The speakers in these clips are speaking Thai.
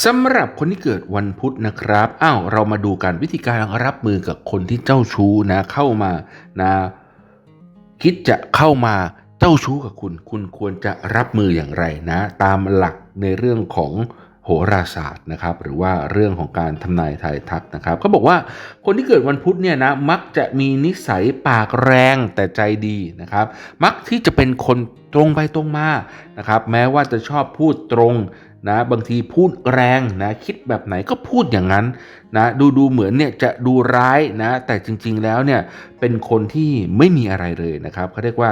สำหรับคนที่เกิดวันพุธนะครับ อ้าว เรามาดูกันวิธีการรับมือกับคนที่เจ้าชู้นะ เข้ามานะ คิดจะเข้ามาเจ้าชู้กับคุณ คุณควรจะรับมืออย่างไรนะ ตามหลักในเรื่องของโหราศาสตร์นะครับ หรือว่าเรื่องของการทำนายทายทักนะครับเขาบอกว่าคนที่เกิดวันพุธเนี่ยนะมักจะมีนิสัยปากแรงแต่ใจดีนะครับ มักที่จะเป็นคนตรงไปตรงมานะครับ แม้ว่าจะชอบพูดตรง นะบางทีพูดแรงนะคิดแบบไหนก็พูดอย่างนั้นนะดูดูเหมือนเนี่ยจะดูร้ายนะแต่จริงๆแล้วเนี่ยเป็นคนที่ไม่มีอะไรเลยนะครับเขาเรียกว่า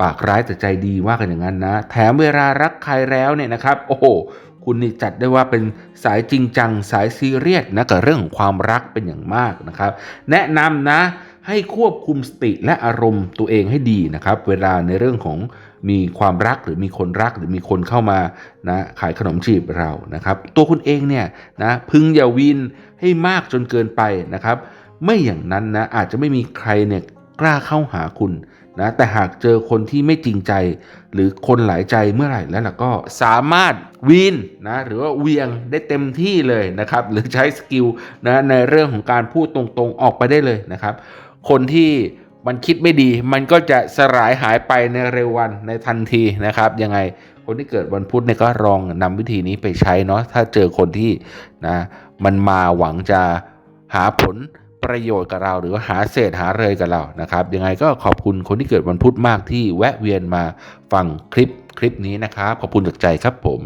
ปากร้ายแต่ใจดีว่ากันอย่างนั้นนะ แถมเวลารักใครแล้วเนี่ยนะครับโอ้โหคุณนี่จัดได้ว่าเป็นสายจริงจังสายซีเรียสนะกับเรื่องของความรักเป็นอย่างมากนะครับ แนะนำนะ ให้ควบคุมสติและอารมณ์ตัวเองให้ดีนะครับ เวลาในเรื่องของมีความรักหรือมีคนรักหรือมีคนเข้ามานะขายขนมจีบเรานะครับ ตัวคุณเองเนี่ยนะพึงอย่าวินให้มากจนเกินไปนะครับ ไม่อย่างนั้นนะอาจจะไม่มีใครเนี่ยกล้าเข้าหาคุณนะแต่หากเจอคนที่ไม่จริงใจ หรือคนหลายใจเมื่อไหร่แล้วล่ะก็สามารถวีนนะหรือว่าเวียงได้เต็มที่เลยนะครับ หรือใช้สกิลนะในเรื่องของการพูดตรงๆออกไปได้เลยนะครับ คนที่มันคิดไม่ดีมันก็จะสลายหายไปในเร็ววันในทันทีนะครับ ยังไงคนที่เกิดวันพุธเนี่ยก็ลองนำวิธีนี้ไปใช้เนาะถ้าเจอคนที่นะมันมาหวังจะหาผลประโยชน์กับเรา หรือว่าหาเศษหาเลยกับเรานะครับ ยังไงก็ขอบคุณคนที่เกิดวันพุธมากที่แวะเวียนมาฟังคลิปคลิปนี้นะครับ ขอบคุณจากใจครับผม